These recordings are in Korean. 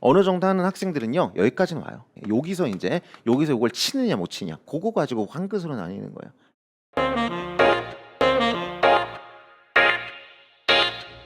어느 정도 하는 학생들은요 여기까지는 와요. 여기서 이제 여기서 이걸 치느냐 못 치냐 그거 가지고 한 끝으로 나뉘는 거예요.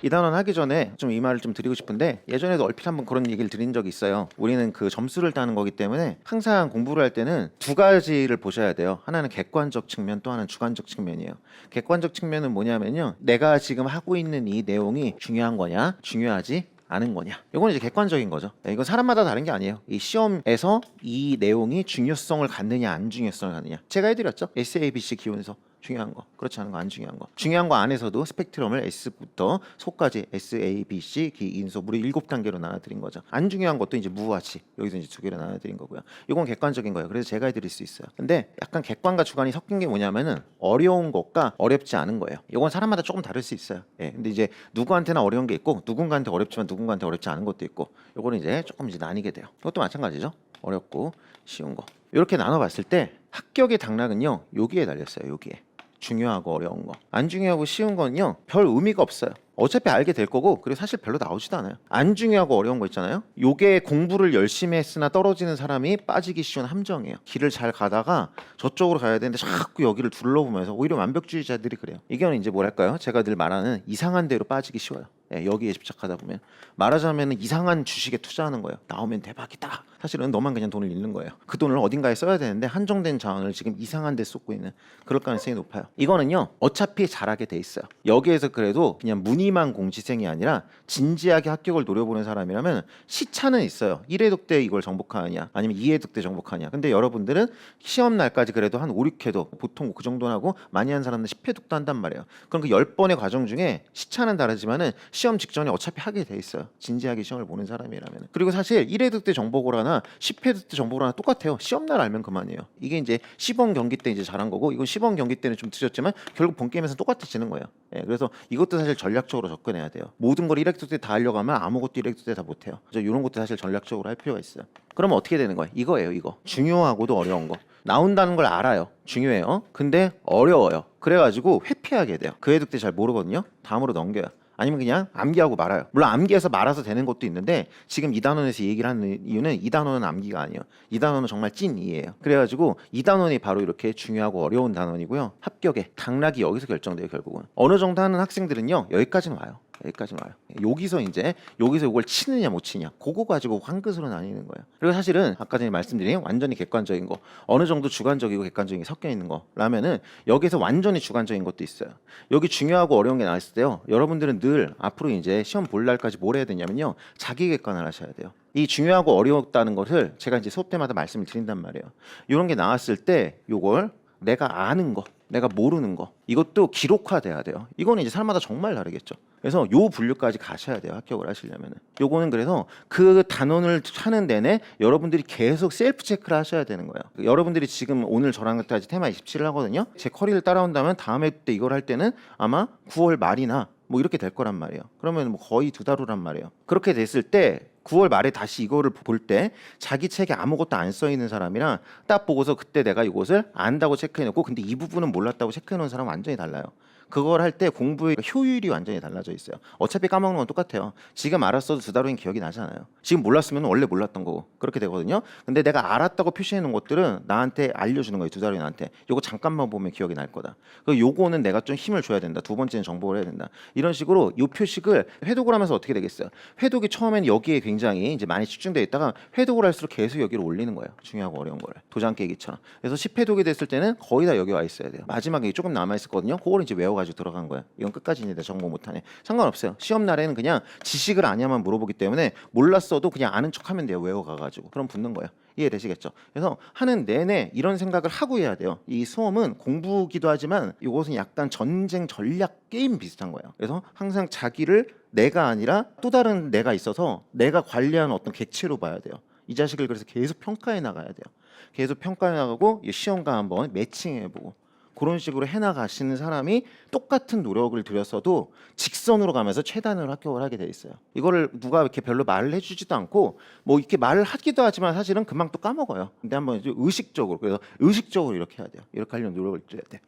이 단원 하기 전에 좀 이 말을 좀 드리고 싶은데 예전에도 얼핏 한번 그런 얘기를 드린 적이 있어요. 우리는 그 점수를 따는 거기 때문에 항상 공부를 할 때는 두 가지를 보셔야 돼요. 하나는 객관적 측면, 또 하나는 주관적 측면이에요. 객관적 측면은 뭐냐면요. 내가 지금 하고 있는 이 내용이 중요한 거냐, 중요하지 않은 거냐. 이건 이제 객관적인 거죠. 네, 이건 사람마다 다른 게 아니에요. 이 시험에서 이 내용이 중요성을 갖느냐, 안 중요성을 갖느냐. 제가 해드렸죠. SABC 기원에서 중요한 거, 그렇지 않은 거, 안 중요한 거. 중요한 거 안에서도 스펙트럼을 S부터 소까지 S, A, B, C, 기, 인소 무려 일곱 단계로 나눠드린 거죠. 안 중요한 것도 이제 무와 치 여기서 이제 두 개로 나눠드린 거고요. 이건 객관적인 거예요. 그래서 제가 해드릴 수 있어요. 근데 약간 객관과 주관이 섞인 게 뭐냐면은 어려운 것과 어렵지 않은 거예요. 이건 사람마다 조금 다를 수 있어요. 예, 근데 이제 누구한테나 어려운 게 있고 누군가한테 어렵지만 누군가한테 어렵지 않은 것도 있고 요거는 이제 조금 이제 나뉘게 돼요. 이것도 마찬가지죠. 어렵고 쉬운 거. 이렇게 나눠봤을 때 합격의 당락은요 여기에 달렸어요. 여기에. 중요하고 어려운 거. 안 중요하고 쉬운 건요. 별 의미가 없어요. 어차피 알게 될 거고 그리고 사실 별로 나오지도 않아요. 안 중요하고 어려운 거 있잖아요. 요게 공부를 열심히 했으나 떨어지는 사람이 빠지기 쉬운 함정이에요. 길을 잘 가다가 저쪽으로 가야 되는데 자꾸 여기를 둘러보면서 오히려 완벽주의자들이 그래요. 이게 이제 뭐랄까요? 제가 늘 말하는 이상한 데로 빠지기 쉬워요. 예, 여기에 집착하다 보면 말하자면 이상한 주식에 투자하는 거예요. 나오면 대박이다. 사실은 너만 그냥 돈을 잃는 거예요. 그 돈을 어딘가에 써야 되는데 한정된 자원을 지금 이상한 데 쏟고 있는 그럴 가능성이 높아요. 이거는요. 어차피 잘하게 돼 있어요. 여기에서 그래도 그냥 무늬만 공시생이 아니라 진지하게 합격을 노려보는 사람이라면 시차는 있어요. 1회독 때 이걸 정복하느냐 아니면 2회독 때 정복하냐. 근데 여러분들은 시험 날까지 그래도 한 5, 6회독 보통 그 정도 하고 많이 한 사람은 10회독도 한단 말이에요. 그럼 그 10번의 과정 중에 시차는 다르지만은 시험 직전에 어차피 하게 돼 있어요. 진지하게 시험을 보는 사람이라면. 그리고 사실 1회독 때 정복을 하나 10회독 때 하나 똑같아요. 시험 날 알면 그만이에요. 이게 이제 시범 경기 때 이제 잘한 거고 이건 시범 경기 때는 좀 늦었지만 결국 본 게임에서 똑같아지는 거예요. 예, 그래서 이것도 사실 전략적으로 접근해야 돼요. 모든 걸 1회독 때다 하려고 하면 아무것도 1회독 때다 못해요. 이런 것도 사실 전략적으로 할 필요가 있어요. 그러면 어떻게 되는 거예요? 이거예요, 이거. 중요하고도 어려운 거. 나온다는 걸 알아요. 중요해요. 근데 어려워요. 그래가지고 회피하게 돼요. 그 회독 때잘 모르거든요. 다음으로 넘겨요. 아니면 그냥 암기하고 말아요. 물론 암기해서 말아서 되는 것도 있는데 지금 이 단원에서 얘기를 하는 이유는 이 단원은 암기가 아니에요. 이 단원은 정말 찐 이해예요. 그래가지고 이 단원이 바로 이렇게 중요하고 어려운 단원이고요. 합격의 당락이 여기서 결정돼요. 결국은 어느 정도 하는 학생들은요 여기까지는 와요. 여기까지 와요. 여기서 이제 여기서 이걸 치느냐 못 치냐 그거 가지고 한 끝으로 나뉘는 거예요. 그리고 사실은 아까 전에 말씀드린 완전히 객관적인 거 어느 정도 주관적이고 객관적인 게 섞여 있는 거라면은 여기서 완전히 주관적인 것도 있어요. 여기 중요하고 어려운 게 나왔을 때요. 여러분들은 늘 앞으로 이제 시험 볼 날까지 뭘 해야 되냐면요. 자기 객관을 하셔야 돼요. 이 중요하고 어려웠다는 것을 제가 이제 수업 때마다 말씀을 드린단 말이에요. 이런 게 나왔을 때 요걸 내가 아는 거, 내가 모르는 거 이것도 기록화돼야 돼요. 이거는 이제 사람마다 정말 다르겠죠. 그래서 요 분류까지 가셔야 돼요. 합격을 하시려면은. 요거는 그래서 그 단원을 하는 내내 여러분들이 계속 셀프 체크를 하셔야 되는 거예요. 여러분들이 지금 오늘 저랑 같이 테마 27을 하거든요. 제 커리를 따라온다면 다음에 때 이걸 할 때는 아마 9월 말이나 뭐 이렇게 될 거란 말이에요. 그러면 뭐 거의 두 달 후란 말이에요. 그렇게 됐을 때 9월 말에 다시 이거를 볼 때 자기 책에 아무것도 안 써 있는 사람이랑 딱 보고서 그때 내가 이것을 안다고 체크해 놓고 근데 이 부분은 몰랐다고 체크해 놓은 사람 은 완전히 달라요. 그걸 할 때 공부의 효율이 완전히 달라져 있어요. 어차피 까먹는 건 똑같아요. 지금 알았어도 두 달 후엔 기억이 나잖아요. 지금 몰랐으면 원래 몰랐던 거고 그렇게 되거든요. 근데 내가 알았다고 표시해 놓은 것들은 나한테 알려주는 거예요. 두 달 후에 나한테. 요거 잠깐만 보면 기억이 날 거다. 그 요거는 내가 좀 힘을 줘야 된다. 두 번째는 정복을 해야 된다. 이런 식으로 요 표식을 회독을 하면서 어떻게 되겠어요? 회독이 처음엔 여기에 굉장히 이제 많이 집중돼 있다가 회독을 할수록 계속 여기로 올리는 거예요. 중요하고 어려운 거를. 도장 깨기처럼. 그래서 10회독이 됐을 때는 거의 다 여기 와 있어야 돼요. 마지막에 조금 남아 있었거든요. 그걸 이제 외워가지고 들어간 거야. 이건 끝까지 이제 정보 못하네. 상관없어요. 시험 날에는 그냥 지식을 아냐만 물어보기 때문에 몰랐어도 그냥 아는 척하면 돼요. 외워가가지고. 그럼 붙는 거예요. 이해되시겠죠? 그래서 하는 내내 이런 생각을 하고 해야 돼요. 이 수험은 공부기도 하지만 이것은 약간 전쟁 전략 게임 비슷한 거예요. 그래서 항상 자기를 내가 아니라 또 다른 내가 있어서 내가 관리하는 어떤 객체로 봐야 돼요. 이 자식을 그래서 계속 평가해 나가야 돼요. 계속 평가해 나가고 이 시험과 한번 매칭해 보고 그런 식으로 해나가시는 사람이 똑같은 노력을 들였어도 직선으로 가면서 최단으로 합격을 하게 돼 있어요. 이거를 누가 이렇게 별로 말을 해주지도 않고 뭐 이렇게 말을 하기도 하지만 사실은 금방 또 까먹어요. 근데 한번 의식적으로 그래서 의식적으로 이렇게 해야 돼요. 이렇게 하려면 노력을 줘야 돼.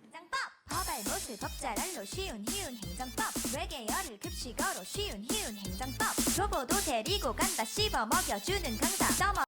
행정법 외계어를 급식어로 쉬운 희운 행정법 교보도 데리고 간다 씹어 먹여주는 강사